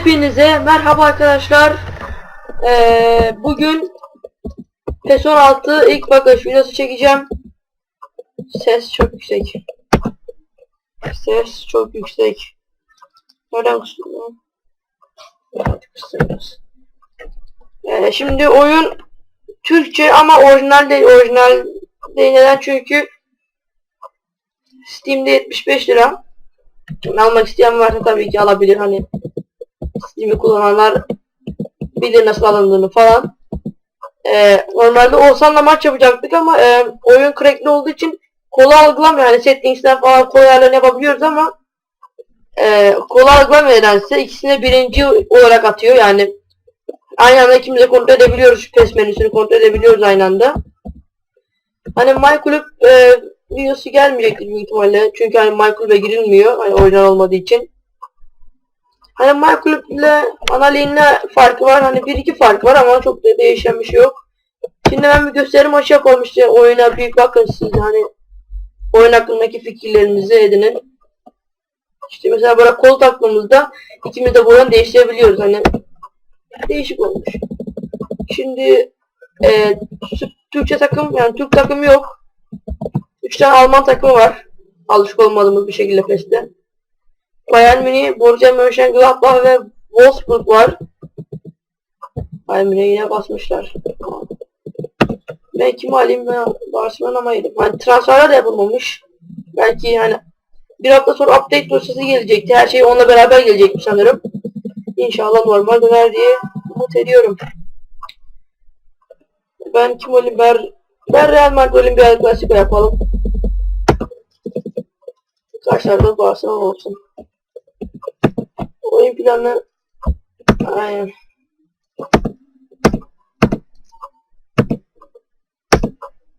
Hepinize merhaba arkadaşlar. Ee, bugün PES 16 ilk bakış videosu çekeceğim. Ses çok yüksek. Ses çok yüksek. Nereden kısılıyoruz. Ee, şimdi oyun Türkçe ama orijinal değil. Orijinal değil. Neden? Çünkü Steam'de 75 lira. Almak isteyen varsa tabii ki alabilir hani. Steam'i kullananlar bilir nasıl alındığını falan. Ee, normalde Oğuzhan'la maç yapacaktık ama e, oyun crackli olduğu için kolay algılamıyor. Yani settings'ten falan kolay ayarlarını yapabiliyoruz ama e, kolay algılamıyor nedense. İkisine birinci olarak atıyor. Yani aynı anda ikimiz de kontrol edebiliyoruz. PES menüsünü kontrol edebiliyoruz aynı anda. Hani My e, videosu gelmeyecektir büyük ihtimalle. Çünkü hani My girilmiyor. Hani orijinal olmadığı için. Hani Club ile ana lane'le farkı var. Hani bir iki fark var ama çok da değişen bir şey yok. Şimdi ben bir gösteri maçı yapalım işte oyuna bir bakın siz hani oyun hakkındaki fikirlerinizi edinin. İşte mesela böyle kol taktığımızda ikimiz de boyun değiştirebiliyoruz hani değişik olmuş. Şimdi e, Türkçe takım yani Türk takımı yok. Üç tane Alman takımı var. Alışık olmadığımız bir şekilde PES'te. Bayern Münih, Borussia Mönchengladbach ve Wolfsburg var. Bayern Münih'e yine basmışlar. Ben kimi alayım ben Barcelona mı yedim? Hani transferler de yapılmamış. Belki yani bir hafta sonra update dosyası gelecekti. Her şey onunla beraber gelecekmiş sanırım. İnşallah normal döner diye umut ediyorum. Ben kim olayım? Ben, ben Real Madrid Olimpiyat Klasiko yapalım. Karşılarda Barcelona olsun. Oyun planı aynen.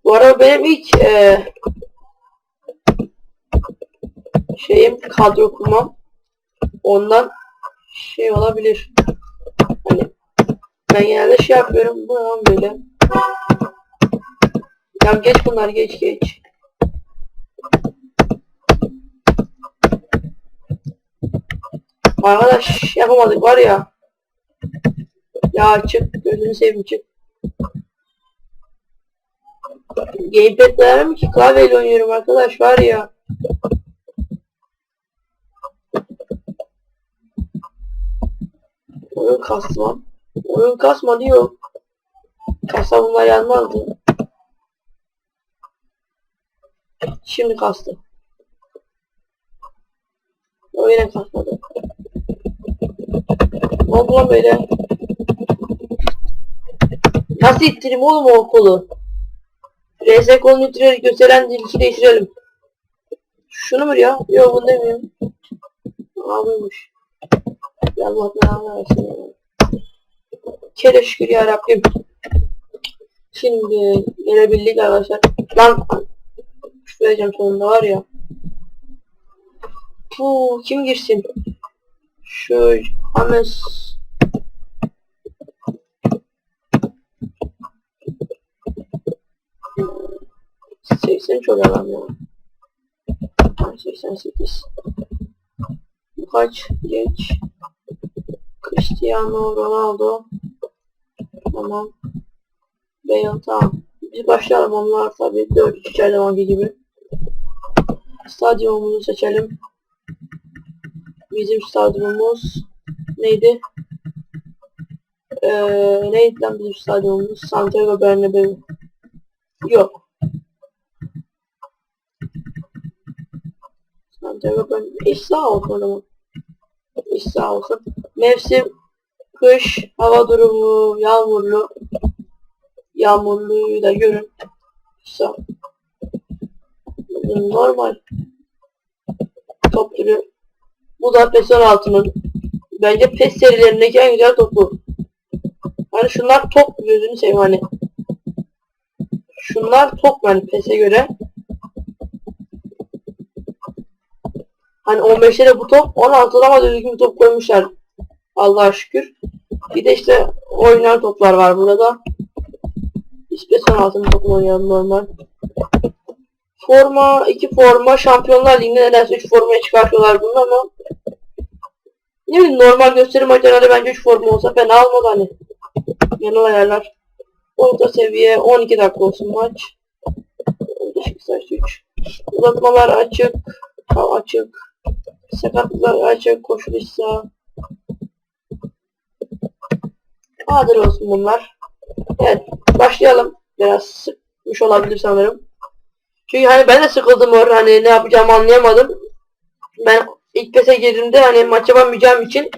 Bu arada benim ilk e, şeyim kadro kurmam. Ondan şey olabilir. Hani ben genelde şey yapıyorum. Bu böyle. Ya geç bunlar geç geç. Arkadaş yapamadık var ya. Ya çık gözünü seveyim çık. Gamepad vermem ki klavyeyle oynuyorum arkadaş var ya. Oyun kasma. Oyun kasma diyor. Kasa bunlar yanmazdı. Şimdi kastı. O yine kasmadı. Lan böyle? Nasıl ittireyim oğlum o kolu? RS kolunu ittirerek gösteren dilki değiştirelim. Şunu mu ya? Yok bunu demiyorum. Aa buymuş. Ya Allah belanı versin. Kere şükür ya Rabbim. Şimdi gelebildik arkadaşlar. Lan şu vereceğim sonunda var ya. Puh kim girsin? Şu Hames 80 çok adam ya. 88. Bu kaç? Geç. Cristiano Ronaldo. Tamam. Bale tamam. Biz başlayalım onlar tabi 4 3 her zamanki gibi. Stadyumumuzu seçelim. Bizim stadyumumuz neydi? Ee, neydi lan bizim stadyumumuz? Santiago Bernabeu. Yok. Santiago Bernabeu. İş sağ olsun adamın. İş sağ olsun. Mevsim kış, hava durumu yağmurlu. Yağmurluyu da görün. Sağ. Normal. Top türü. Bu da PES 16'nın bence PES serilerindeki en güzel topu. Hani şunlar top gözünü seveyim hani. Şunlar top yani PES'e göre. Hani 15'e de bu top 16'da ama düzgün bir top koymuşlar. Allah'a şükür. Bir de işte orijinal toplar var burada. Biz PES 16'nın topunu oynayalım normal. Forma, iki forma Şampiyonlar Ligi'nde nedense 3 formaya çıkartıyorlar bunu ama Ne bileyim normal gösteri maçlarında bence 3 forma olsa fena olmaz hani. Genel ayarlar. Orta seviye 12 dakika olsun maç. Değişik saç 3. Uzatmalar açık. Ha, açık. Sakatlıklar açık. Koşuluşsa. Nadir olsun bunlar. Evet. Başlayalım. Biraz sıkmış olabilir sanırım. Çünkü hani ben de sıkıldım orada hani ne yapacağımı anlayamadım. Ben ilk PES'e girdiğimde hani maç yapamayacağım için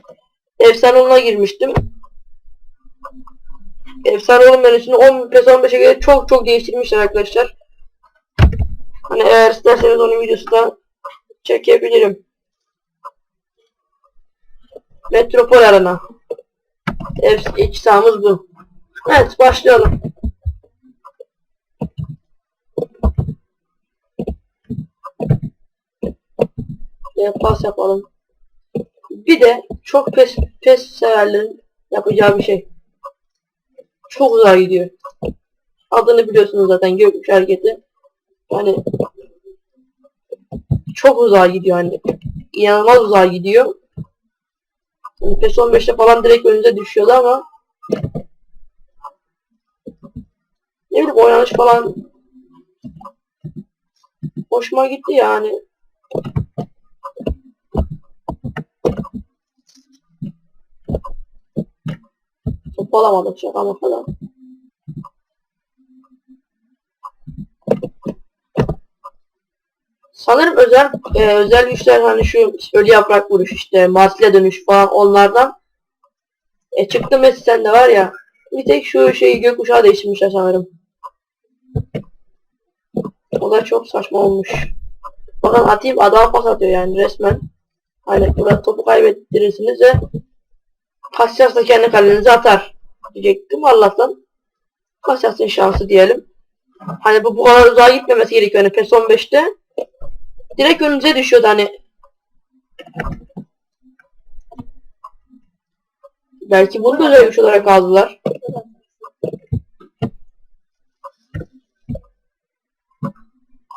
efsane oluna girmiştim. Efsane olun menüsünü 10 PES 15'e göre çok çok değiştirmişler arkadaşlar. Hani eğer isterseniz onun videosu da çekebilirim. Metropol Arena. Ev iç sahamız bu. Evet başlayalım. E, pas yapalım. Bir de çok pes, pes severlerin yapacağı bir şey. Çok uzağa gidiyor. Adını biliyorsunuz zaten gökmüş hareketi. Yani çok uzağa gidiyor hani. İnanılmaz uzağa gidiyor. Yani PES 15'te falan direkt önünüze düşüyordu ama ne bileyim oynanış falan hoşuma gitti yani. Topu alamadık şaka maka Sanırım özel e, özel güçler hani şu ölü yaprak vuruş işte Mars'la dönüş falan onlardan e, çıktı Messi sende var ya bir tek şu şeyi gökkuşağı değiştirmişler sanırım. O da çok saçma olmuş. Bakın atayım adam pas atıyor yani resmen. Hani burada topu kaybettirirsiniz ve Kasyas da kendi kalenize atar diyecektim Allah'tan. Kasyas'ın şansı diyelim. Hani bu bu kadar uzağa gitmemesi gerekiyor. Hani PES 15'te direkt önünüze düşüyordu hani. Belki bunu da özel güç olarak aldılar.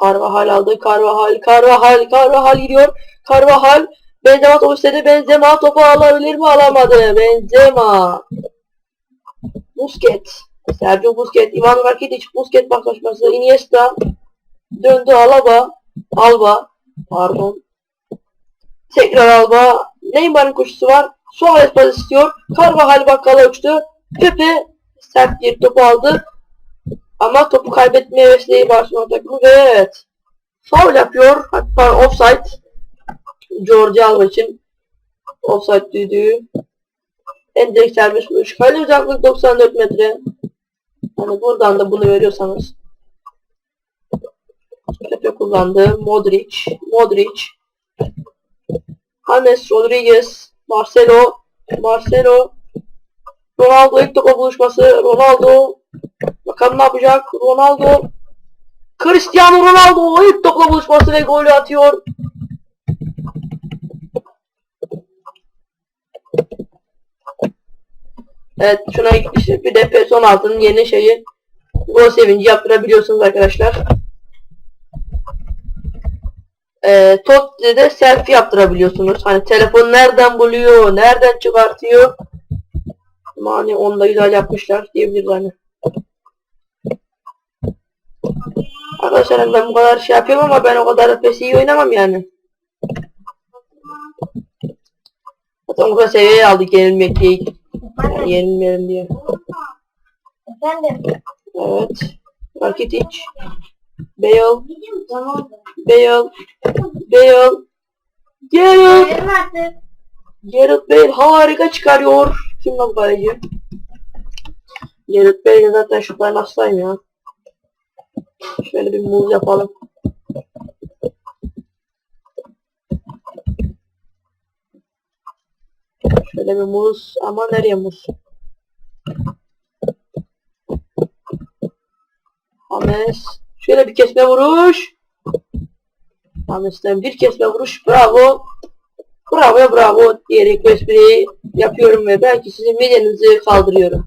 Carvajal aldı. Carvajal, Carvajal, Carvajal gidiyor. Carvajal Benzema topu istedi. Benzema topu alabilir mi? Alamadı. Benzema. Busquets. Sergio Busquets. Ivan Rakitic. Busquets baklaşması. Iniesta. Döndü Alaba. Alba. Pardon. Tekrar Alba. Neymar'ın koşusu var. Suarez pas istiyor. Carvajal bakkala uçtu. Pepe sert bir topu aldı. Ama topu kaybetmeye vesile Barcelona takımı ve evet. Foul yapıyor. Hatta offside. George Alba için offside düdüğü. En direkt serbest vuruş. Kale uzaklık 94 metre. Hani buradan da bunu veriyorsanız. Pepe kullandı. Modric. Modric. James Rodriguez. Marcelo. Marcelo. Ronaldo ilk topa buluşması. Ronaldo. Bakalım ne yapacak? Ronaldo. Cristiano Ronaldo ilk topla buluşması ve golü atıyor. Evet şuna işte bir de PS16'nın yeni şeyi gol sevinci yaptırabiliyorsunuz arkadaşlar. Ee, Totti'de selfie yaptırabiliyorsunuz. Hani telefon nereden buluyor, nereden çıkartıyor. Ama hani onu da güzel yapmışlar diyebiliriz hani. Arkadaşlar hani ben bu kadar şey yapıyorum ama ben o kadar da PES iyi oynamam yani. Zaten bu kadar seviyeye aldık yenilmek değil. Yani yenilmeyelim diye. Efendim. Evet. Tamam. Bale. Bale. Gareth. Verin artık. Gareth Bale harika çıkarıyor. Kim lan kaleci? Gareth Bale zaten şutlarını hastayım ya. Şöyle bir muz yapalım. Şöyle bir muz ama nereye muz? Hames. Şöyle bir kesme vuruş. Hames'ten bir kesme vuruş. Bravo. Bravo bravo diyerek bu espriyi yapıyorum ve belki sizin midenizi kaldırıyorum.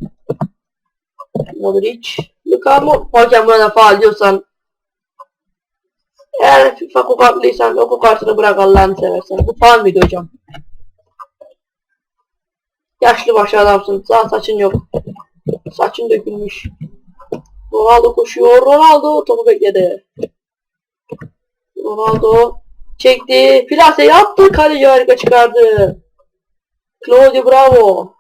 Modric. Luka Hakem buna faal diyorsan eğer FIFA kokartlıysan o kokartını bırak Allah'ını seversen. Bu faal mıydı hocam? Yaşlı başlı adamsın. Daha saçın yok. Saçın dökülmüş. Ronaldo koşuyor. Ronaldo topu bekledi. Ronaldo çekti. Plase yaptı. Kaleci harika çıkardı. Claudio Bravo.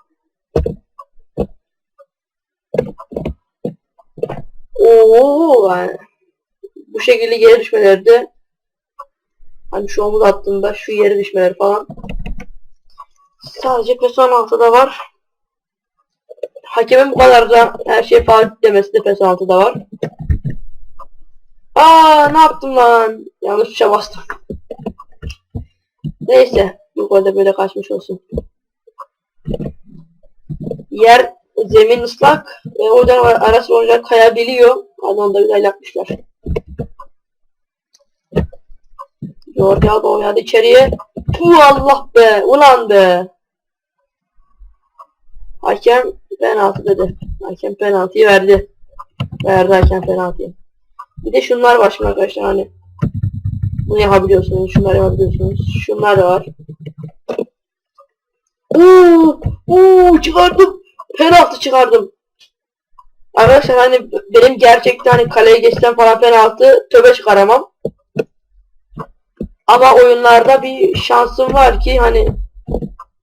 Oo, yani bu şekilde geri düşmelerde hani şu omuz attığında şu yere düşmeler falan sadece PES 16'da var. Hakemin bu kadar da her şey faul demesi de PES 16'da var. Aa ne yaptım lan? Yanlış tuşa bastım. Neyse bu golde böyle kaçmış olsun. Yer zemin ıslak ve o yüzden arası oyuncular kayabiliyor. Hadi da güzel yapmışlar. Jordi Alba oynadı içeriye. Puh Allah be ulan be. Hakem penaltı dedi. Hakem penaltıyı verdi. Verdi hakem penaltıyı. Bir de şunlar var şimdi arkadaşlar hani. Bunu yapabiliyorsunuz. Şunları yapabiliyorsunuz. Şunlar da var. Oo, oo çıkardım. Penaltı çıkardım. Arkadaşlar hani benim gerçekten hani kaleye geçsem falan penaltı töbe çıkaramam. Ama oyunlarda bir şansım var ki hani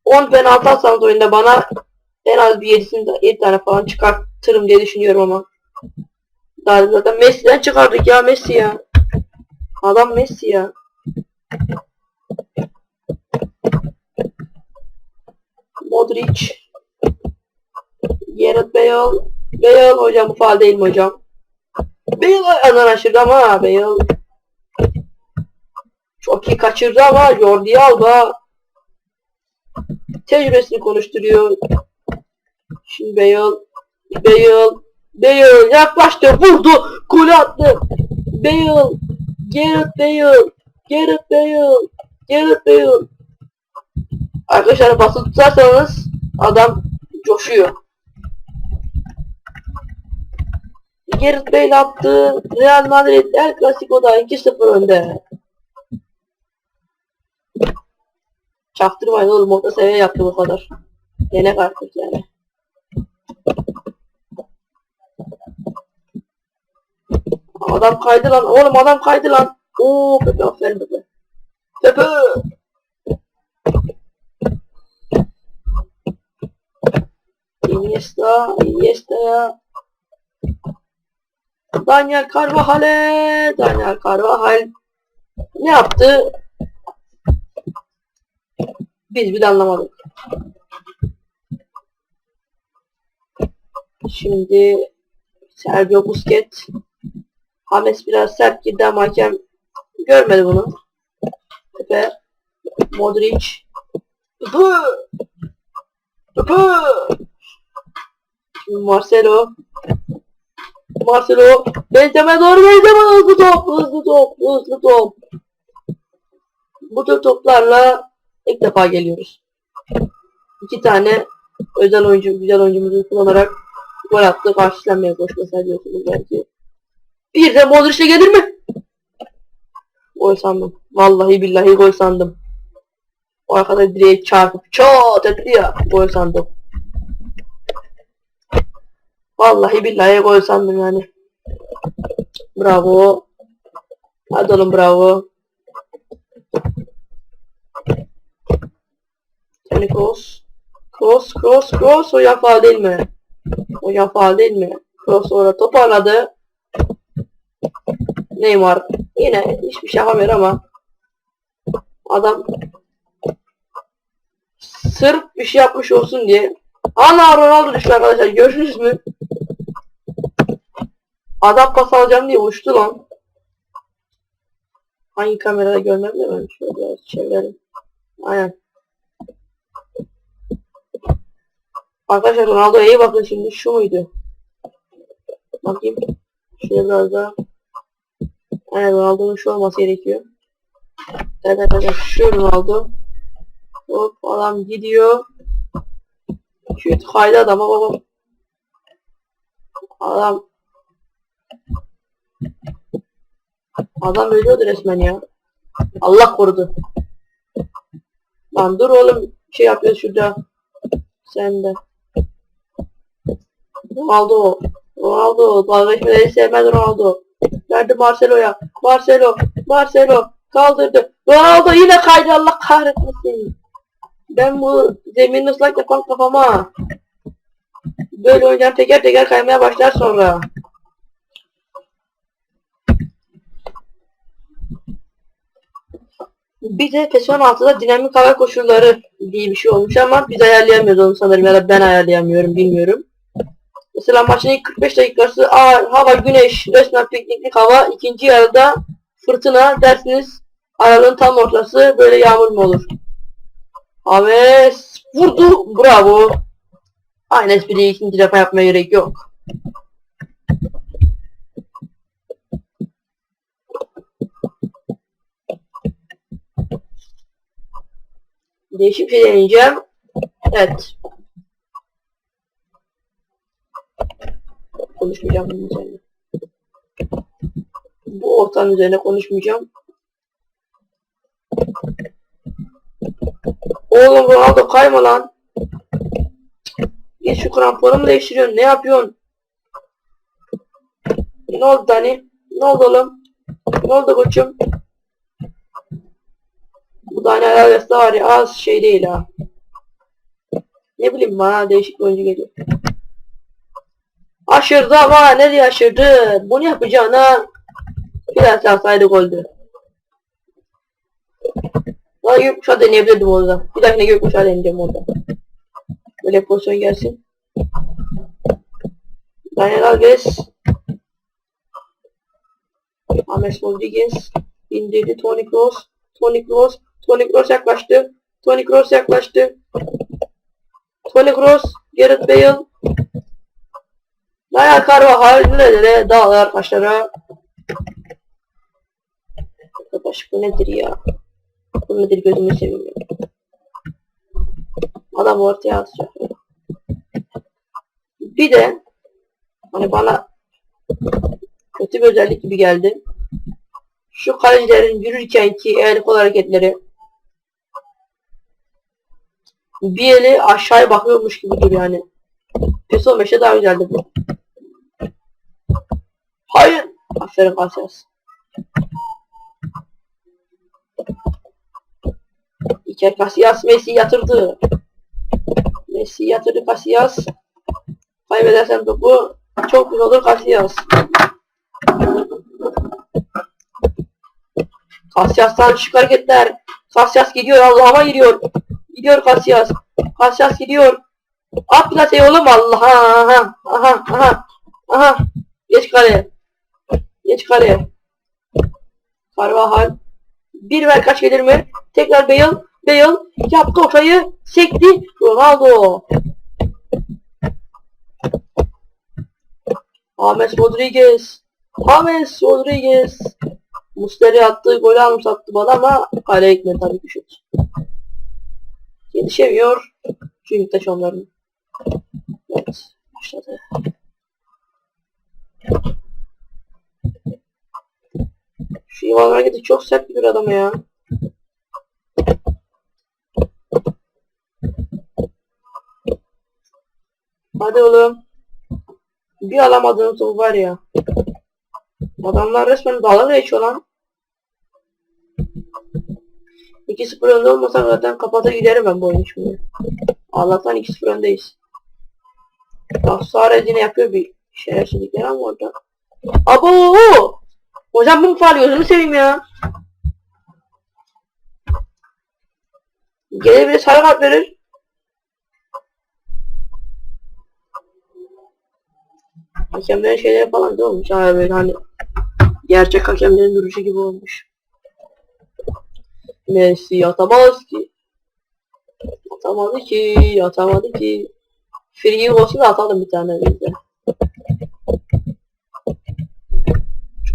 10 penaltı atsanız oyunda bana en az bir 7'sini 7 tane falan çıkartırım diye düşünüyorum ama. Daha zaten Messi'den çıkardık ya Messi ya. Adam Messi ya. Modric. Gareth Bale. Bale hocam bu değil mi hocam? Bale ayağından aşırdı ama Bale. Çok iyi kaçırdı ama Jordi Alba. Tecrübesini konuşturuyor. Şimdi Bale. Bale. Bale yaklaştı vurdu. Gol attı. Bale. Gareth Bale. Gareth Bale. Gareth Bale. Arkadaşlar basılı tutarsanız adam coşuyor. Gareth Bale attı. Real Madrid El Clasico'da 2-0 önde. Çaktırmayın oğlum orta seviye yaptı bu kadar. Yenek artık yani. Adam kaydı lan. Oğlum adam kaydı lan. Oo Pepe aferin Pepe. Pepe. Iniesta, Iniesta ya. Daniel Carvajal'e, Daniel Carvajal ne yaptı? Biz bile anlamadık. Şimdi Sergio Busquets. Hames biraz sert girdi ama hakem görmedi bunu. Pepe Modric. Pepe Pepe Şimdi Marcelo. Marcelo Benzeme doğru Benzeme hızlı top hızlı top hızlı top. Bu tür toplarla ilk defa geliyoruz. İki tane özel oyuncu, güzel oyuncumuzu kullanarak gol attı. Karşılanmaya koşmasına diyorsunuz belki. Bir de Modric'e gelir mi? Gol sandım. Vallahi billahi gol sandım. O arkada direğe çarpıp çat etti ya. Gol sandım. Vallahi billahi gol sandım yani. Bravo. Hadi oğlum bravo. Tony Kroos. Kroos, Kroos, Kroos o yafağı değil mi? O yafağı değil mi? Kroos orada toparladı. Neymar yine hiçbir şey yapamıyor ama adam sırf bir şey yapmış olsun diye Ana Ronaldo düştü arkadaşlar gördünüz mü? Adam pas alacağım diye uçtu lan. Hangi kamerada görmem de ben şöyle biraz çevirelim. Aynen. Arkadaşlar Ronaldo'ya iyi bakın şimdi şu muydu? Bakayım. Şöyle biraz daha. Aynen Ronaldo'nun şu olması gerekiyor. Evet arkadaşlar şu Ronaldo. Hop adam gidiyor. Şut kaydı adama baba. Adam Adam ölüyordu resmen ya. Allah korudu. Lan dur oğlum şey yapıyoruz şurada. Sen de. Ronaldo. Ronaldo. Dalga geçmeleri sevmez Ronaldo. Verdi Marcelo'ya. Marcelo. Marcelo. Kaldırdı. Ronaldo yine kaydı Allah kahretmesin. Ben bu zemin ıslak yapan kafama. Böyle oyuncular teker teker kaymaya başlar sonra. Bir de PES 16'da dinamik hava koşulları diye bir şey olmuş ama biz ayarlayamıyoruz onu sanırım ya da ben ayarlayamıyorum bilmiyorum. Mesela maçın ilk 45 dakikası aa, hava güneş resmen pikniklik hava ikinci yarıda fırtına dersiniz aralığın tam ortası böyle yağmur mu olur? Aves vurdu bravo. Aynı espriyi ikinci defa yapmaya gerek yok. Değişik bir şey deneyeceğim. Evet. Konuşmayacağım bunun üzerine. Bu ortanın üzerine konuşmayacağım. Oğlum Ronaldo kayma lan. Geç şu kramponumu değiştiriyorsun. Ne yapıyorsun? Ne oldu Dani? Ne oldu oğlum? Ne oldu koçum? Bu Dani Alves de var ya az şey değil ha. Ne bileyim bana değişik bir oyuncu geliyor. Aşırdı ama nereye aşırdı? Bunu yapacağına biraz yapsaydı goldü. Daha gökkuşağı deneyebilirdim orada. Bir dahakine gökkuşağı deneyeceğim orada. Böyle pozisyon gelsin. Daniel Alves. James Rodriguez. indirdi Toni Kroos. Toni Kroos. Toni Kroos yaklaştı. Toni Kroos yaklaştı. Toni Kroos. Gareth Bale. Daniel Carvajal nerelere dağlar taşlara. Arkadaş bu nedir ya? Bu nedir gözümü seveyim. Adam ortaya atacak. Bir de hani bana kötü bir özellik gibi geldi. Şu kalecilerin yürürken ki el kol hareketleri bir eli aşağıya bakıyormuş gibi duruyor yani. PES 15'te daha güzeldi bu. Hayır. Aferin Casillas. İker Casillas Messi yatırdı. Messi yatırdı Casillas. Kaybedersen topu çok güzel olur Casillas. Casillas'tan şık hareketler. Casillas gidiyor Allah'ıma giriyor. Gidiyor Casillas. Casillas gidiyor. At plaseyi oğlum Allah. Aha aha aha. Aha. Geç kaleye. Geç kaleye. Carvajal. Bir ver kaç gelir mi? Tekrar Bale. Bale yaptı ortayı. Sekti. Ronaldo. James Rodriguez. James Rodriguez. Musteri attığı golü almış attı bana ama kaleye gitmedi tabii ki şut. Yetişemiyor. Çünkü taş onların. Evet. Başladı. Şu Ivan hareketi çok sert bir adam ya. Hadi oğlum. Bir alamadığın topu var ya. Adamlar resmen dalga geçiyor lan. 2-0 önde olmasa zaten kapata giderim ben bu oyunu şimdi. Allah'tan 2-0 öndeyiz. Suarez yine yapıyor bir şerefsizlikler ama orada. Abo! Hocam bu faal gözünü seveyim ya. Gelir bir sarı kart verir. Şeyleri falan da olmuş. Böyle hani gerçek hakemlerin duruşu gibi olmuş. Messi atamaz ki. Atamadı ki, atamadı ki. Free olsun da atalım bir tane bizde.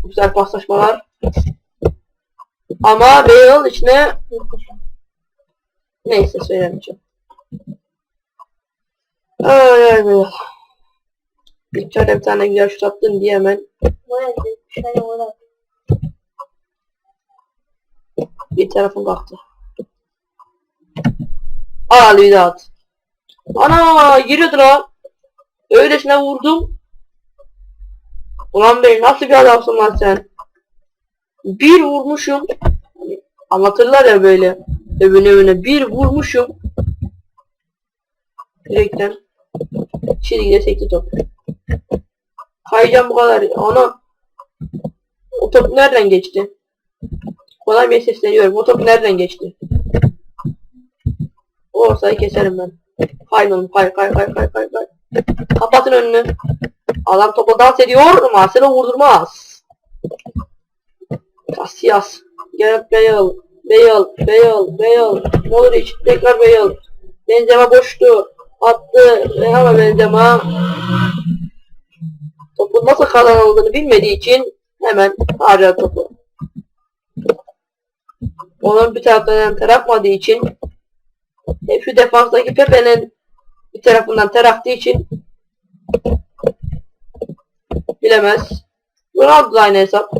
Çok güzel paslaşmalar. Ama Bale'ın içine neyse söylemeyeceğim. Ay ay ay. İlk bir tane güzel şut attın diye hemen bir tarafım kalktı. Al bir at. Ana giriyordu lan. Öylesine vurdum. Ulan bey nasıl bir adamsın lan sen? Bir vurmuşum. Hani anlatırlar ya böyle. Övüne övüne bir vurmuşum. Direkten. Çizgide sekti top. Kayacağım bu kadar. Ana. O top nereden geçti? Kolay bir sesleniyorum. O top nereden geçti? O ortayı keserim ben. Hayır oğlum hayır hayır hayır hayır hayır. hayır. Kapatın önünü. Adam topa dans ediyor. Marcelo vurdurmaz. Casillas. Gareth Bale. Bale. Bale. Bale. Modric. Tekrar Bale. Benzema boştu. Attı. Ve ama Benzema topu nasıl kazanıldığını bilmediği için hemen harcadı topu. Onun bir taraftan ter atmadığı için şu defanstaki Pepe'nin bir tarafından ter için bilemez. Ronaldo da aynı hesap.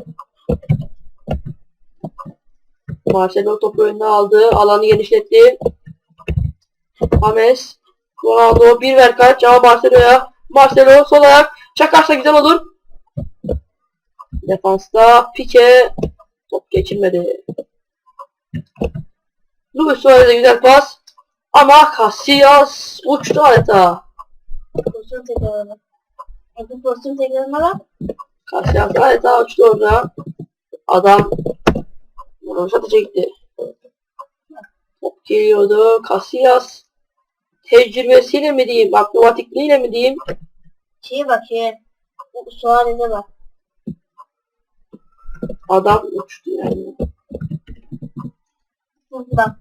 Marcelo topu önüne aldı. Alanı genişletti. James. Ronaldo bir ver kaç. Ama Marcelo'ya. Marcelo sol ayak. Çakarsa güzel olur. Defansta Pique. Top geçirmedi. Luis Suarez'e güzel pas. Ama Casillas uçtu adeta. Pozisyon tekrarına. Peki pozisyon tekrarına bak. Casillas adeta uçtu orada. Adam Rojat'a çekti. Top geliyordu. Casillas tecrübesiyle mi diyeyim, akrobatikliğiyle mi diyeyim? Şeye bak şeye. Suarez'e bak. Adam uçtu yani. Burada.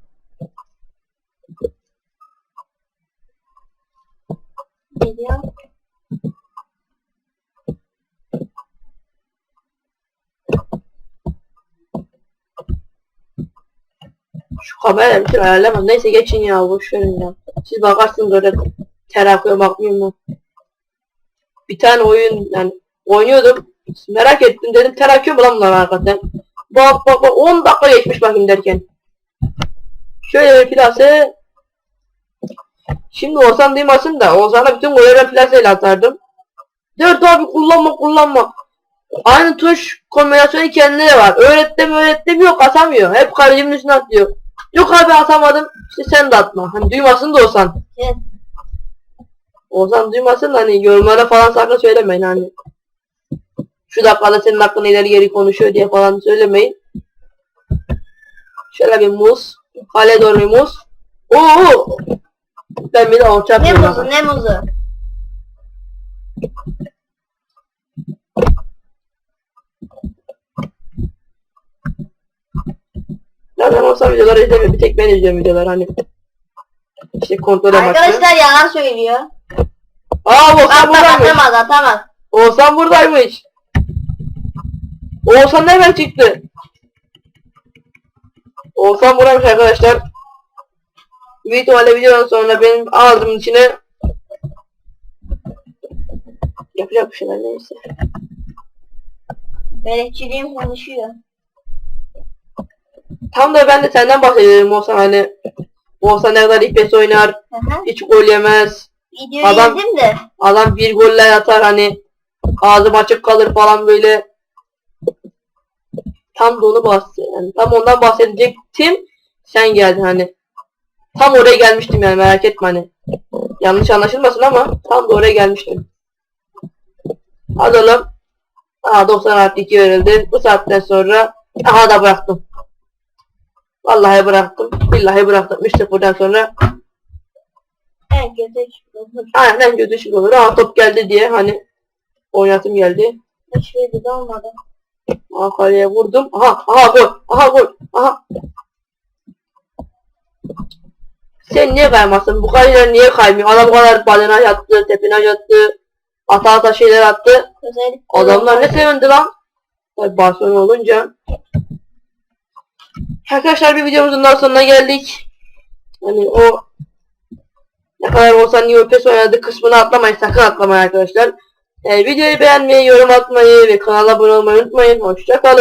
Geliyor. Şu kamera bir türlü ayarlamam. Neyse geçin ya boş verin ya. Siz bakarsınız öyle ter akıyor bakmıyor mu? Bir tane oyun yani oynuyordum. Merak ettim dedim ter akıyor mu lan bunlar hakikaten? Bak bak bak 10 dakika geçmiş bakayım derken. Şöyle bir plase. Şimdi Ozan duymasın da Ozan'a bütün golleri plaseyle atardım. Dört abi kullanma kullanma. Aynı tuş kombinasyonu kendine de var. Öğrettim öğrettim yok atamıyor. Hep kalecinin üstüne atlıyor. Yok abi atamadım. İşte sen de atma. Hani duymasın da. Evet. Ozan duymasın da hani yorumlara falan sakın söylemeyin hani. Şu dakikada senin hakkında ileri geri konuşuyor diye falan söylemeyin. Şöyle bir muz. Kale doğru bir muz. Oo! Ben bir de orta Ne muzu ne muzu. Zaten olsa videoları izlemiyor. Bir tek ben izliyorum videoları hani. İşte kontrol amaçlı. Arkadaşlar yalan söylüyor. Aa Oğuzhan Bak bak buradaymış. atamaz atamaz. Oğuzhan buradaymış. Oğuzhan nereden çıktı? Oğuzhan buradaymış arkadaşlar. Büyük ihtimalle videodan sonra benim ağzımın içine yapacak bir şeyler neyse. Melekçiliğim konuşuyor. Tam da ben de senden bahsediyorum Oğuzhan hani. Oğuzhan ne kadar ipes oynar, hı. hiç gol yemez. Videoyu Adam- izledim de. Adam bir golle atar hani ağzım açık kalır falan böyle. Tam da onu bahsediyor. Yani tam ondan bahsedecektim. Sen geldin hani. Tam oraya gelmiştim yani merak etme hani. Yanlış anlaşılmasın ama tam da oraya gelmiştim. Hadi oğlum. Aha 90 artı 2 verildi. Bu saatten sonra aha da bıraktım. Vallahi bıraktım. Billahi bıraktım. 3-0'dan sonra En kötü çıktı. aynen kötü şey olur. Aha top geldi diye hani oynatım geldi. Hiçbiri de olmadı. Aha kaleye vurdum. Aha aha gol. Aha gol. Aha. Sen niye kaymazsın? Bu kaleler niye kaymıyor? Adam bu kadar balina yattı, tepine yattı. Ata ata şeyler attı. Özellikle Adamlar ne sevindi lan? Tabii Barcelona olunca. Arkadaşlar bir videomuzun daha sonuna geldik. Hani o ne kadar olsa New PES oynadı kısmını atlamayın. Sakın atlamayın arkadaşlar. Ee, videoyu beğenmeyi, yorum atmayı ve kanala abone olmayı unutmayın. Hoşçakalın.